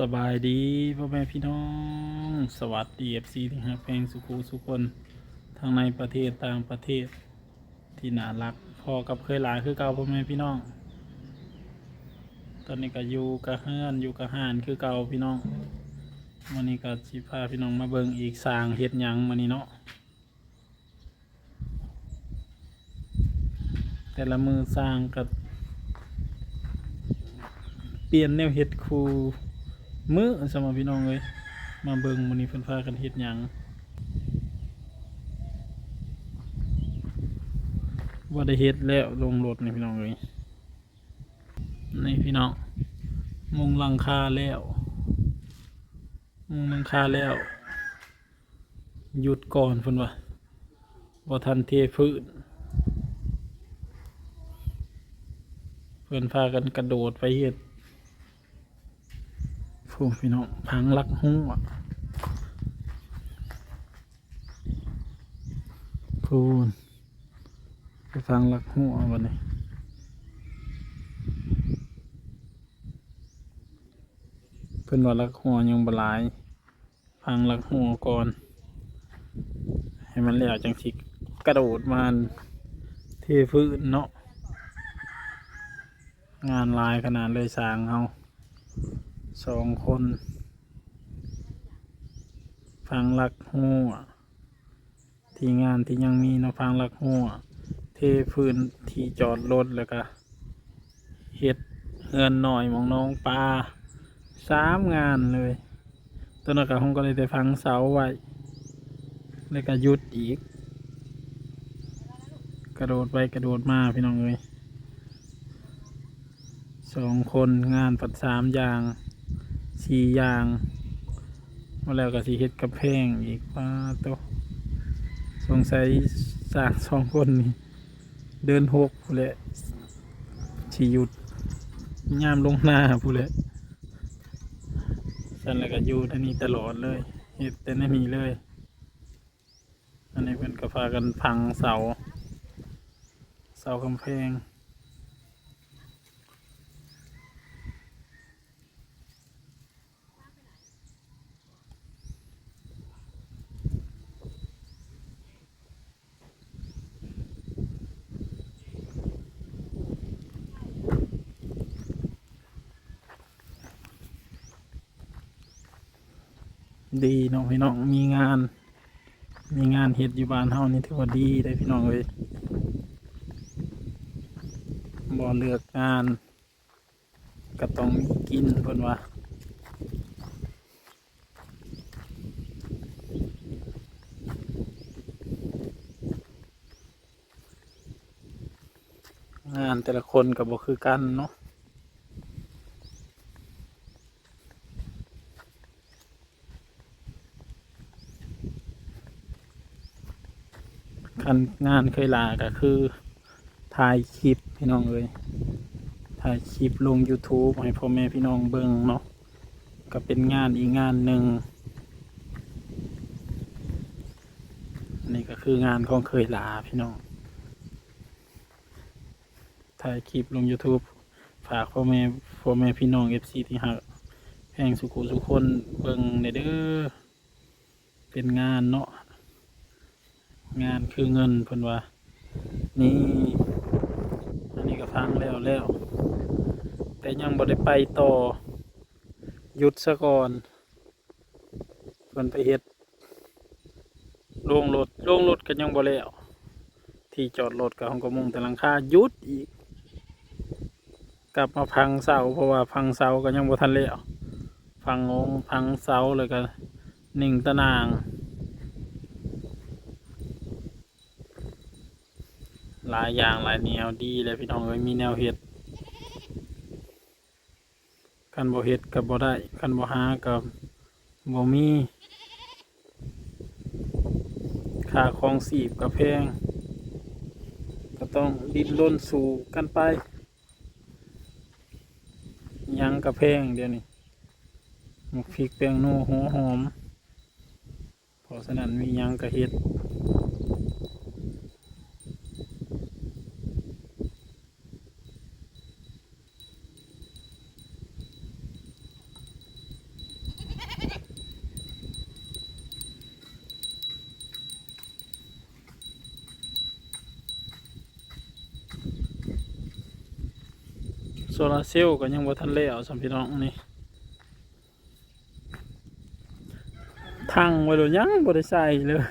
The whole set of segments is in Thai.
สบายดีพ่อแม่พี่น้อง สวัสดีเอฟซีที่ฮักเพงสุขูสุคนทั้งในประเทศต่างประเทศ ที่น่ารักพอกับเคยหลายคือเก่าพ่อแม่พี่น้อง ตอนนี้ก็อยู่กับเฮือนอยู่กับห่านคือเก่าพี่น้องวันนี้ก็สิพาพี่น้องมาเบิ่งอีกสร้างเฮ็ดหยังมานี่เนาะแต่ละมือสร้างกับเปลี่ยนแนวเฮ็ดคู มื้อสำหรับพี่น้องเลยมาเบิงมื้อนี้เพิ่นพากันเฮ็ดหยังว่าได้เฮ็ดแล้วลงรถนี่พี่น้องเลยนี่พี่น้องมุงหลังคาแล้วมุงหลังคาแล้วหยุดก่อนเพิ่นว่าบ่ทันเทพื้นเพิ่นพากันกระโดดไปเฮ็ด ผู้พี่น้องพังลักหัวพูนไปฟังลักหัววันนี้เพิ่อนว่าลักหัวยังบหลายพังลักหัวก่อน ให้มันแล้วจังสิกระโดดมาเทพื้นเนาะงานลายขนาดเลยสางเอา สองคน ฟังลักหัว ที่งานที่ยังมีเนาะฟังลักหัว เทพื้นที่จอดรถแล้วก็เฮ็ดเฮือนหน่อยมองน้องปลาสามงานเลยตอนนั้นก็ผมก็เลยได้ฟังเสาไว้แล้วก็หยุดอีก กระโดดไปกระโดดมาพี่น้องเลยสองคนงานปัดสามอย่าง สี่อย่างมาแล้วก็สีเฮ็ดกระแพงอีกว่าโตสงสัยสร้างสองคนนี่เดินหกผู้นแหละชีหยุดย่ามลงหน้าผู้นแหละฉันแล้วก็อยู่ที่นี่ตลอดเลยเฮ็ดแต่ไม่มีเลย อันนี้เพิ่นก็พากันพังเสา เสากำแพง ดีเนาะพี่น้องมีงาน มีงานเฮ็ดอยู่บ้านเฮานี่ถือว่าดีได้พี่น้องเลยบ่เลือกงานก็ต้องมีกินเพิ่นว่างานแต่ละคนก็บ่คือกันเนาะ คันงานเคยลาก็คือถ่ายคลิปพี่น้องเลยถ่ายคลิปลง YouTube ให้พ่อแม่พี่น้องเบิ่งเนาะก็เป็นงานอีกงานหนึ่งนี่ก็คืองานของเคยลาพี่น้องถ่ายคลิปลง YouTube ฝากพ่อแม่พ่อแม่พี่น้อง FC ที่หักแพงสุขุสุขคนเบิ่งในเด้อเป็นงานเนาะ งานคือเงินเพิ่นว่า นี่ อันนี้ก็พังแล้วแล้ว แต่ยังบ่ได้ไปต่อหยุดซะก่อนเพิ่นไปเฮ็ดโรงรถโรงรถก็ยังบ่แล้ว ที่จอดรถก็ของก็มุงแต่หลังคาหยุดอีก กลับมาพังเสาเพราะว่าพังเสาก็ยังบ่ทันแล้วพังงงพังเสาเลยก็นิ่งตะนาง หลายอย่างหลายแนวดีเลยพี่น้องเอ้ยมีแนวเห็ดกันบ่เห็ดกับบ่ได้กันบ่หากับบ่มีค่าของสีบกับแพง ก็ต้องดิ้นรนสู่กันไป ยังกับแพงเดี๋ยวนี้หมกพริกแป้งโน่หัวหอมเพราะฉะนั้นมียังกับเห็ด โซลาเซลล์ก็ยังบ่ทันแล้วสำพี่น้องนี่ทางไว้แล้วยังบ่ได้ใส่เลย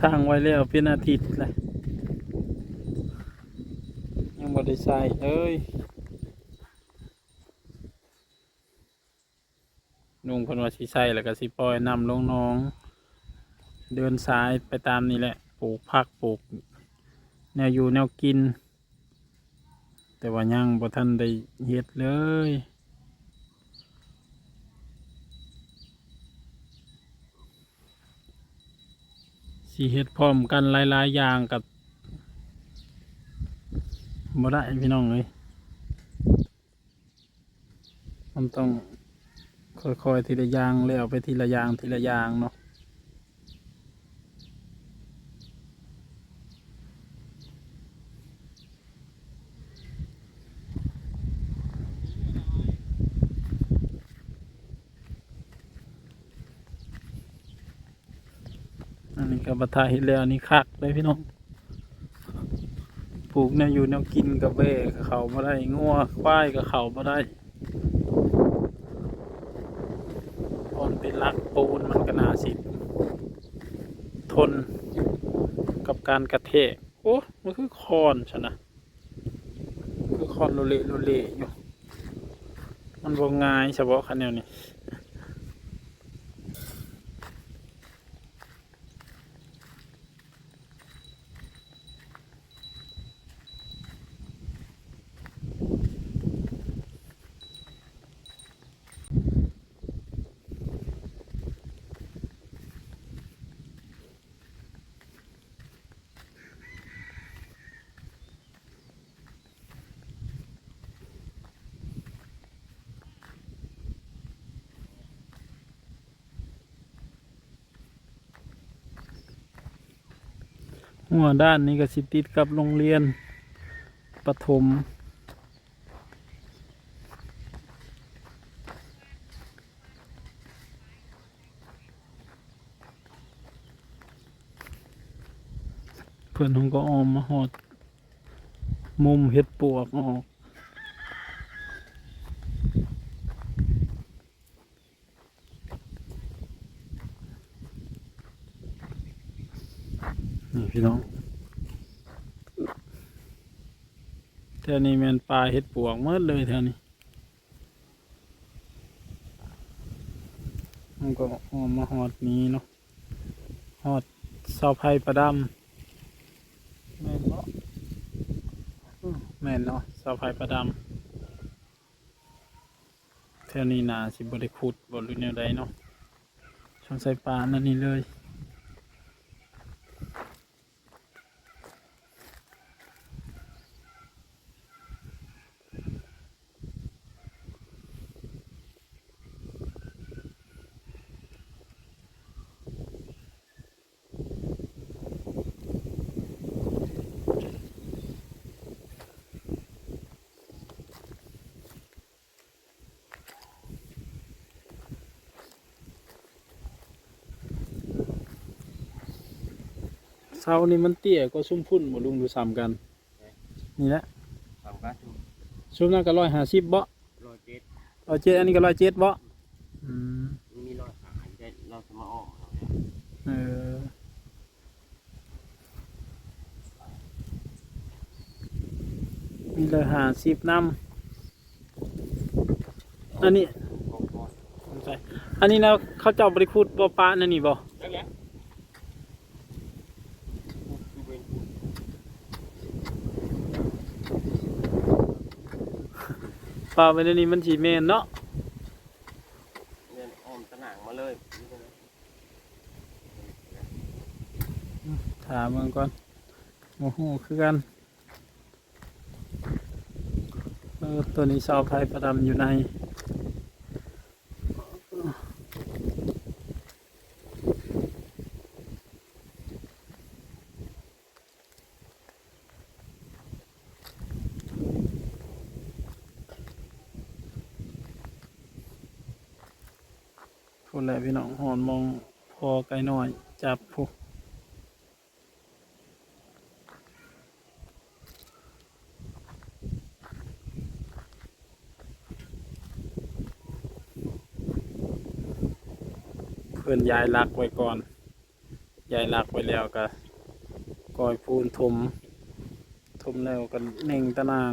ทางไว้แล้วเป็นอาทิตย์เลยยังบ่ได้ใส่เลยนุ่งพนว่าสิใส่แล้วก็สิปล่อยนำลงน้อง เดินสายไปตามนี่แหละ ปลูกผักปลูก แนวอยู่แนวกิน แต่ว่ายังบ่ทันได้เฮ็ดเลยสีเฮ็ดพร้อมกันหลายๆอย่างกับบ่ได้พี่น้องเลยมันต้องค่อยๆทีละอย่างแล้วไปทีละอย่างทีละอย่างเนาะ บัทาเห็นแล้วอันนี้คักเลยพี่น้องปลูกแนวอยู่แนวกินกับเบ้กับเขามาได้งัวควายกับเขามาได้ตอนเป็นลักปูนมันก็น่าสิทนกับการกระเทกโอ้มันคือคอนชนะคือคอนโลเลโลเลอยู่มันบ่ง่ายเฉพาะคันแนวนี้ หัวด้านนี้ก็สิติดกับโรงเรียนประถมเพื่อนผมก็ออมมาหอด มุมเห็ดปวกออก นี่พี่น้องแถวนี้แมนปลาเห็ดปวกเมื่อเลยแถวนี้มันก็ออกมาหอดนี้เนาะหอดเสาไผ่ประดำแม่นเนาะแม่นเนาะเสาไผ่ประดำแถวนี้นาสิบริขุดบริเนวใดเนาะช่องใส่ปลานั่นนี่เลย เสานี่มันเตี้ยก็ซุ้มพุ่นบ่ลุงดูซ้ำกัน นี่แหละสามกัดซุ้มนั้นก็ร้อยห้าสิบเบาะร้อยเจ็ดร้อยเจ็ดอันนี้ก็ร้อยเจ็ดเบาะอืมมีร้อยหายได้เราจะมาออกเออมีเลยห้าสิบน้ำอันนี้กองกอนสงสัยอันนี้นะเขาเจ้าบริคูดบ่ปลานั่นนี่บ่ แล้วแหละคือเป็น ปลาไปในนี้มันสีเมนเนาะเงินออมตะหนังมาเลยถามเมืองก่อนโมโหคือกันเออตัวนี้เสาไฟประดำอยู่ใน คนแหละพี่น้องหอนมองพอไกลหน่อย จับผูกเพื่อนยายลักไว้ก่อนยายลักไว้แล้วก็ก้อยพูนทมทมแล้วกันเน่งตะนาง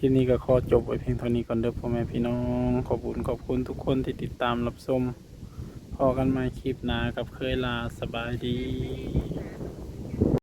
คลิปนี้ก็ขอจบไว้เพียงเท่านี้ก่อนเด้อพ่อแม่พี่น้อง ขอบคุณขอบคุณทุกคนที่ติดตามรับชมพอกันมาคลิปหน้ากับเคยลาสบายดี